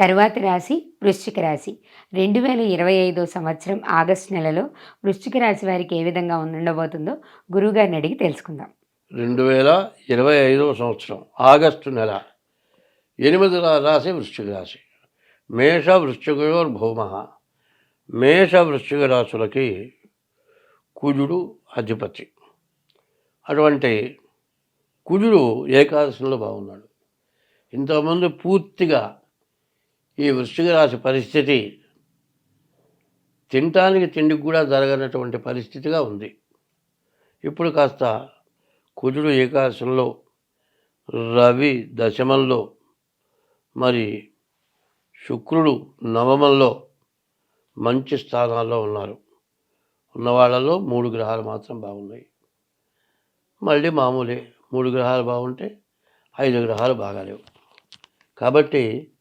తరువాతి రాశి వృశ్చిక రాశి. రెండు వేల ఇరవై ఐదో సంవత్సరం ఆగస్టు నెలలో వృశ్చిక రాశి వారికి ఏ విధంగా ఉండబోతుందో గురువుగారిని అడిగి తెలుసుకుందాం. రెండు వేల ఇరవై ఐదవ సంవత్సరం ఆగస్టు నెల ఎనిమిది రాశి వృశ్చిక రాశి. మేష వృశ్చికయోర్ భౌమ మేష వృశ్చిక రాశులకి కుజుడు అధిపతి. అటువంటి కుజుడు ఏకాదశంలో బాగున్నాడు. ఇంతకుముందు పూర్తిగా ఈ వృశ్చిక రాశి పరిస్థితి తినటానికి తిండికి కూడా జరగనటువంటి పరిస్థితిగా ఉంది. ఇప్పుడు కాస్త కుజుడు ఏకాశంలో రవి దశమంలో మరి శుక్రుడు నవమంలో మంచి స్థానాల్లో ఉన్నారు. ఉన్నవాళ్ళలో మూడు గ్రహాలు మాత్రం బాగున్నాయి. మళ్ళీ మామూలే మూడు గ్రహాలు బాగుంటే ఐదు గ్రహాలు బాగాలేవు. కాబట్టి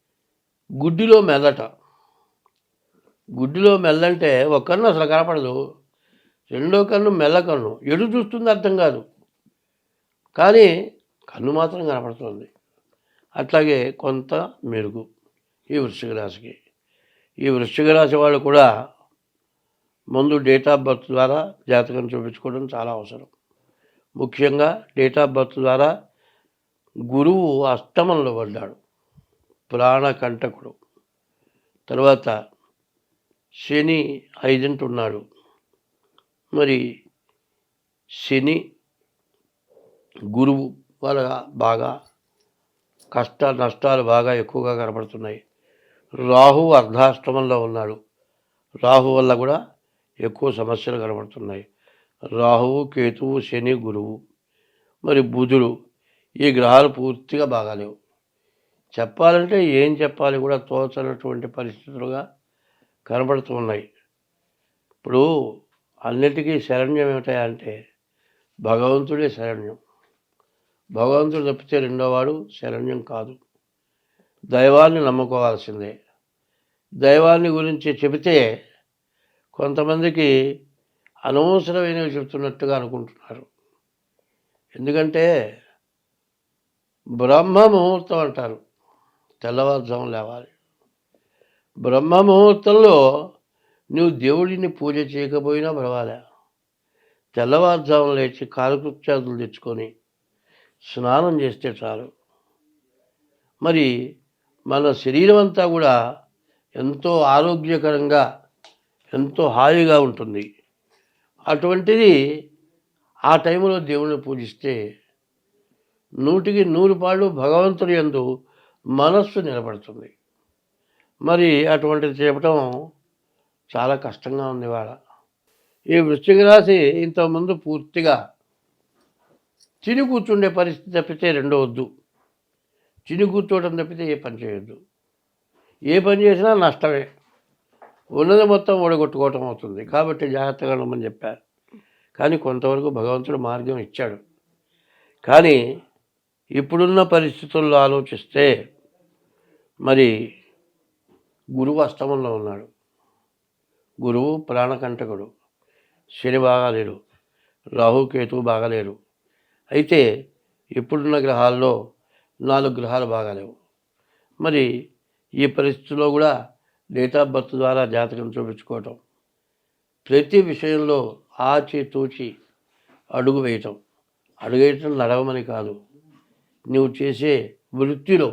గుడ్డిలో మెల్లట గుడ్డిలో మెల్లంటే ఒక కన్ను అసలు కనపడదు. రెండో కన్ను మెల్ల కన్ను. ఎడు చూస్తుంది అర్థం కాదు. కానీ కన్ను మాత్రం కనపడుతుంది. అట్లాగే కొంత మెరుగు ఈ వృశ్చిక రాశికి. ఈ వృశ్చిక రాశి వాళ్ళు కూడా ముందు డేట్ ఆఫ్ బర్త్ ద్వారా జాతకం చూపించుకోవడం చాలా అవసరం. ముఖ్యంగా డేట్ ఆఫ్ బర్త్ ద్వారా గురువు అష్టమంలో పడ్డాడు. ప్రాణకంటకుడు తర్వాత శని ఐదింటున్నాడు. మరి శని గురువు వాళ్ళ బాగా కష్ట నష్టాలు బాగా ఎక్కువగా కనపడుతున్నాయి రాహు అర్ధాష్టమంలో ఉన్నాడు. రాహు వల్ల కూడా ఎక్కువ సమస్యలు కనబడుతున్నాయి. రాహువు కేతువు శని గురువు. మరి బుధుడు ఈ గ్రహాలు పూర్తిగా బాగాలేవు. చెప్పాలంటే ఏం చెప్పాలి కూడా తోచనటువంటి పరిస్థితులుగా కనబడుతున్నాయి ఇప్పుడు అన్నిటికీ శరణ్యం ఏమిటంటే భగవంతుడే శరణ్యం. భగవంతుడు తప్పితే రెండోవాడు శరణ్యం కాదు. దైవాన్ని నమ్ముకోవాల్సిందే. దైవాన్ని గురించి చెబితే కొంతమందికి అనవసరమైనవి చెప్తున్నట్టుగా అనుకుంటున్నారు. ఎందుకంటే బ్రహ్మ ముహూర్తం అంటారు. తెల్లవారుజాము లేవాలి. బ్రహ్మ ముహూర్తంలో నువ్వు దేవుడిని పూజ చేయకపోయినా పర్వాలే. తెల్లవారుజాము లేచి కాలకృత్యాదులు తెచ్చుకొని స్నానం చేస్తే చాలు. మరి మన శరీరం అంతా కూడా ఎంతో ఆరోగ్యకరంగా ఎంతో హాయిగా ఉంటుంది. అటువంటిది ఆ టైంలో దేవుణ్ణి పూజిస్తే నూటికి నూరు పాళ్ళు భగవంతుడి యందు మనస్సు నిలబడుతుంది. మరి అటువంటిది చెప్పటం చాలా కష్టంగా ఉంది వాళ్ళ ఈ వృశ్చిక రాశి ఇంతకుముందు పూర్తిగా తిని కూర్చుండే పరిస్థితి తప్పితే రెండో వద్దు. తిని కూర్చోవడం తప్పితే ఏ పని చేయొద్దు. ఏ పని చేసినా నష్టమే. ఉన్నది మొత్తం ఓడగొట్టుకోవటం అవుతుంది. కాబట్టి జాగ్రత్తగా ఉండమని చెప్పారు. కానీ కొంతవరకు భగవంతుడు మార్గం ఇచ్చాడు. కానీ ఇప్పుడున్న పరిస్థితుల్లో ఆలోచిస్తే మరి గురువు అష్టమంలో ఉన్నాడు. గురువు ప్రాణకంటకుడు. శని బాగాలేడు. రాహుకేతు బాగాలేరు. అయితే ఇప్పుడున్న గ్రహాల్లో నాలుగు గ్రహాలు బాగాలేవు. మరి ఈ పరిస్థితిలో కూడా డేట్ ఆఫ్ బర్త్ ద్వారా జాతకం చూపించుకోవటం ప్రతి విషయంలో ఆచి తూచి అడుగు వేయటం. అడుగేయటం నడవమని కాదు. నువ్వు చేసే వృత్తిలో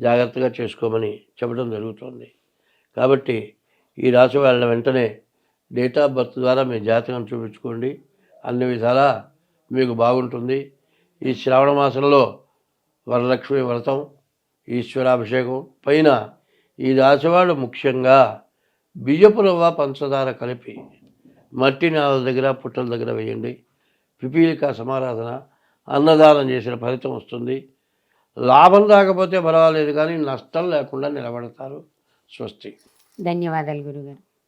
జాగ్రత్తగా చేసుకోమని చెప్పడం జరుగుతుంది. కాబట్టి ఈ రాశి వాళ్ళ వెంటనే డేట్ ఆఫ్ బర్త్ ద్వారా మీ జాతకం చూపించుకోండి. అన్ని విధాలా మీకు బాగుంటుంది. ఈ శ్రావణ మాసంలో వరలక్ష్మి వ్రతం ఈశ్వరాభిషేకం పైన ఈ రాశివాడు ముఖ్యంగా బియ్యపు రవ్వ పంచదార కలిపి మట్టి నేల దగ్గర పుట్టల దగ్గర వేయండి. పిపీలిక సమారాధన అన్నదానం చేసిన ఫలితం వస్తుంది. లాభం రాకపోతే పర్వాలేదు కానీ నష్టం లేకుండా నిలబడతారు. స్వస్తి. ధన్యవాదాలు గురుగారు.